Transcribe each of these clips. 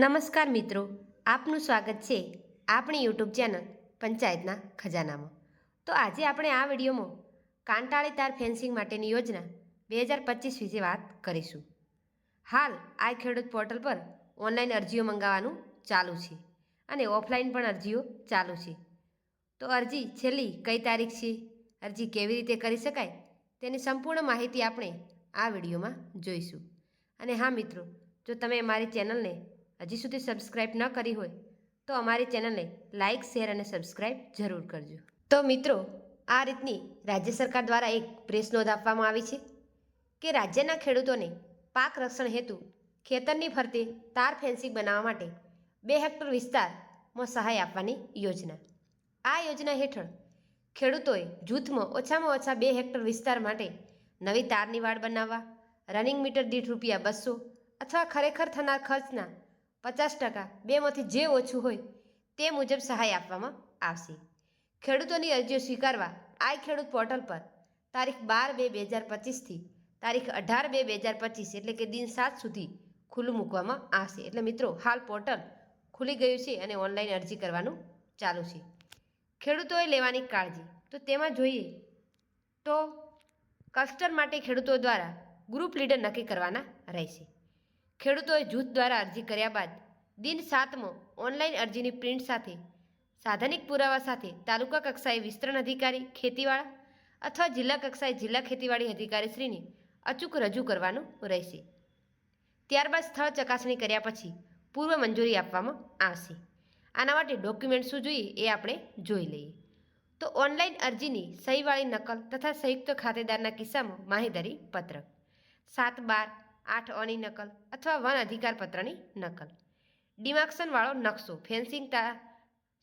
નમસ્કાર મિત્રો, આપનું સ્વાગત છે આપણી યુટ્યુબ ચેનલ પંચાયતના ખજાનામાં. તો આજે આપણે આ વિડીયોમાં કાંટાળી તાર ફેન્સિંગ માટેની યોજના બે હજાર પચીસ વિશે વાત કરીશું. હાલ આ ખેડૂત પોર્ટલ પર ઓનલાઈન અરજીઓ મંગાવવાનું ચાલુ છે અને ઓફલાઈન પણ અરજીઓ ચાલુ છે. તો અરજી છેલ્લી કઈ તારીખ છે, અરજી કેવી રીતે કરી શકાય તેની સંપૂર્ણ માહિતી આપણે આ વિડીયોમાં જોઈશું. અને હા મિત્રો, જો તમે મારી ચેનલને હજી સુધી સબસ્ક્રાઈબ ન કરી હોય તો અમારી ચેનલને લાઇક શેર અને સબસ્ક્રાઈબ જરૂર કરજો. તો મિત્રો, આ રીતની રાજ્ય સરકાર દ્વારા એક પ્રેસ નોંધ આપવામાં આવી છે કે રાજ્યના ખેડૂતોને પાક રક્ષણ હેતુ ખેતરની ફરતે તાર ફેન્સિંગ બનાવવા માટે બે હેક્ટર વિસ્તારમાં સહાય આપવાની યોજના. આ યોજના હેઠળ ખેડૂતોએ જૂથમાં ઓછામાં ઓછા બે હેક્ટર વિસ્તાર માટે નવી તારની વાડ બનાવવા રનિંગ મીટર દીઠ રૂપિયા બસો અથવા ખરેખર થનાર ખર્ચના પચાસ ટકા બેમાંથી જે ઓછું હોય તે મુજબ સહાય આપવામાં આવશે. ખેડૂતોની અરજીઓ સ્વીકારવા આ ખેડૂત પોર્ટલ પર તારીખ બાર બે બે હજાર પચીસથી તારીખ અઢાર બે બે હજાર પચીસ એટલે કે દિન સાત સુધી ખુલ્લું મૂકવામાં આવશે. એટલે મિત્રો, હાલ પોર્ટલ ખુલી ગયું છે અને ઓનલાઈન અરજી કરવાનું ચાલુ છે. ખેડૂતોએ લેવાની કાળજી. તો તેમાં જોઈએ તો કસ્ટર માટે ખેડૂતો દ્વારા ગ્રુપ લીડર નક્કી કરવાના રહેશે. ખેડૂતોએ જૂથ દ્વારા અરજી કર્યા બાદ દિન સાતમો ઓનલાઈન અરજીની પ્રિન્ટ સાથે, સાધનિક પુરાવા સાથે તાલુકા કક્ષાએ વિસ્તરણ અધિકારી, ખેતીવાળા અથવા જિલ્લા કક્ષાએ જિલ્લા ખેતીવાડી અધિકારીશ્રીને અચૂક રજૂ કરવાનું રહેશે. ત્યારબાદ સ્થળ ચકાસણી કર્યા પછી પૂર્વ મંજૂરી આપવામાં આવશે. આના માટે ડોક્યુમેન્ટ શું જોઈએ એ આપણે જોઈ લઈએ. તો ઓનલાઈન અરજીની સહીવાળી નકલ તથા સંયુક્ત ખાતેદારના કિસ્સામાં માહિતી પત્રક. સાત બાર આઠ અની નકલ અથવા વન અધિકાર પત્રની નકલ. ડિમાર્ક્શનવાળો નકશો ફેન્સિંગ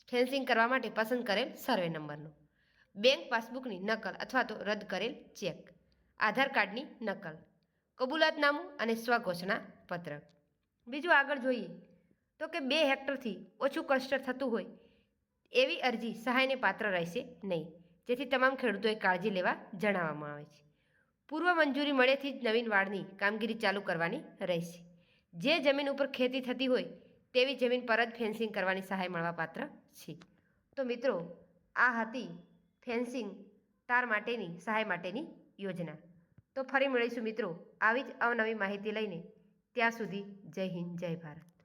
ફેન્સિંગ કરવા માટે પસંદ કરેલ સર્વે નંબરનો. બેંક પાસબુકની નકલ અથવા તો રદ કરેલ ચેક. આધાર કાર્ડની નકલ. કબૂલાતનામું અને સ્વઘોષણા પત્રક બીજું આગળ જોઈએ તો કે બે હેક્ટરથી ઓછું કસ્ટર થતું હોય એવી અરજી સહાયને પાત્ર રહેશે નહીં. જેથી તમામ ખેડૂતોએ કાળજી લેવા જણાવવામાં આવે છે. પૂર્વ મંજૂરી મળેથી જ નવીન વાડની કામગીરી ચાલુ કરવાની રહેશે. જે જમીન ઉપર ખેતી થતી હોય તેવી જમીન પર જ ફેન્સિંગ કરવાની સહાય મળવાપાત્ર છે. તો મિત્રો, આ હતી ફેન્સિંગ તાર માટેની, સહાય માટેની યોજના. તો ફરી મળીશું મિત્રો, આવી જ અવનવી માહિતી લઈને. ત્યાં સુધી જય હિન્દ, જય ભારત.